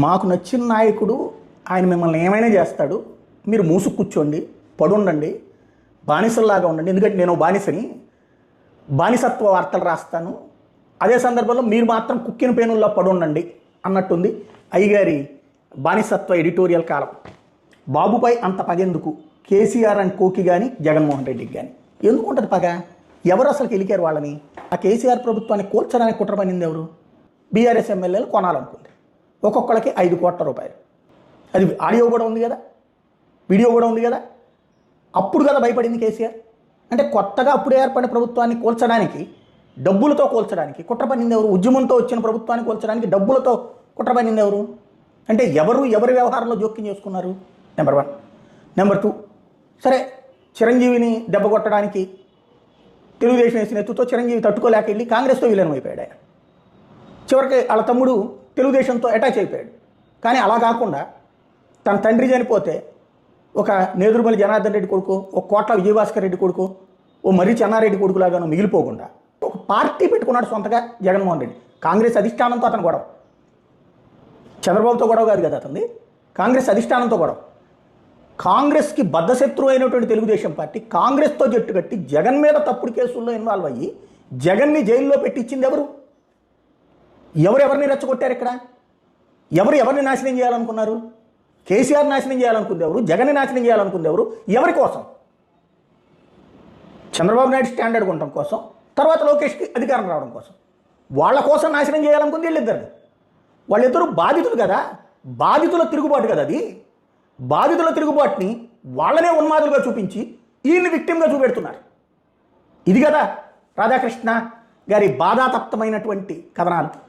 మాకు నచ్చిన నాయకుడు ఆయన మిమ్మల్ని ఏమైనా చేస్తాడు మీరు మూసు కూర్చోండి పడుండండి బానిసల్లాగా ఉండండి. ఎందుకంటే నేను బానిసని బానిసత్వ వార్తలు రాస్తాను. అదే సందర్భంలో మీరు మాత్రం కుక్కిన పేనుల్లో పడుండండి అన్నట్టుంది అయ్యగారి బానిసత్వ ఎడిటోరియల్ కాలం. బాబుపై అంత పగెందుకు కేసీఆర్ అండ్ కోకి కానీ జగన్మోహన్ రెడ్డికి కానీ ఎందుకు ఉంటుంది పగ? ఎవరు అసలు గెలికారు వాళ్ళని? ఆ కేసీఆర్ ప్రభుత్వాన్ని కూల్చడానికి కుట్ర పనింది ఎవరు? బీఆర్ఎస్ ఎమ్మెల్యేలు కొనాలనుకుంది. ఒక్కొక్కళ్ళకి ఐదు కోట్ల రూపాయలు. అది ఆడియో కూడా ఉంది కదా? వీడియో కూడా ఉంది కదా? అప్పుడు కదా భయపడింది కేసీఆర్. అంటే కొత్తగా అప్పుడు ఏర్పడిన ప్రభుత్వాన్ని కూల్చడానికి డబ్బులతో కూల్చడానికి కుట్ర పనింది ఎవరు? ఉద్యమంతో వచ్చిన ప్రభుత్వాన్ని కూల్చడానికి డబ్బులతో కుట్ర పనింది ఎవరు? అంటే ఎవరు ఎవరి వ్యవహారంలో జోక్యం చేసుకున్నారు? నెంబర్ వన్ నెంబర్ టూ సరే చిరంజీవిని దెబ్బ కొట్టడానికి తెలుగుదేశం వేసిన ఎత్తుతో చిరంజీవి తట్టుకోలేక వెళ్ళి కాంగ్రెస్తో విలీనం అయిపోయాడు ఆయన. చివరికి వాళ్ళ తమ్ముడు తెలుగుదేశంతో అటాచ్ అయిపోయాడు. కానీ అలా కాకుండా తన తండ్రి చనిపోతే ఒక నేదురుమల్లి జనార్దన్ రెడ్డి కొడుకు ఒక కోట్ల విజయభాస్కర్ రెడ్డి కొడుకు ఓ మర్రి చెన్నారెడ్డి కొడుకులాగాను మిగిలిపోకుండా ఒక పార్టీ పెట్టుకున్నాడు సొంతగా జగన్మోహన్ రెడ్డి. కాంగ్రెస్ అధిష్టానంతో అతను గొడవ. చంద్రబాబుతో గొడవ కాదు కదా అతనిది. కాంగ్రెస్ అధిష్టానంతో గొడవ. కాంగ్రెస్కి బద్ధశత్రువు అయినటువంటి తెలుగుదేశం పార్టీ కాంగ్రెస్తో జట్టు కట్టి జగన్ మీద తప్పుడు కేసుల్లో ఇన్వాల్వ్ అయ్యి జగన్ని జైల్లో పెట్టించింది ఎవరు? ఎవరెవరిని రెచ్చగొట్టారు ఇక్కడ? ఎవరు ఎవరిని నాశనం చేయాలనుకున్నారు? కేసీఆర్ నాశనం చేయాలనుకునేవారు జగన్ జగన్ని నాశనం చేయాలనుకునేవారు ఎవరి కోసం? చంద్రబాబు నాయుడు స్టాండర్డ్ ఉండటం కోసం తర్వాత లోకేష్కి అధికారం రావడం కోసం. వాళ్ళ కోసం నాశనం చేయాలనుకుంది వీళ్ళిద్దరిని. వాళ్ళిద్దరూ బాధితులు కదా. బాధితుల తిరుగుబాటు కదా అది. బాధితుల తిరుగుబాటుని వాళ్ళనే ఉన్మాదులుగా చూపించి ఈయన్ని విక్టిమ్గా చూపెడుతున్నారు. ఇది కదా రాధాకృష్ణ గారి బాధాతప్తమైనటువంటి కథనాలు.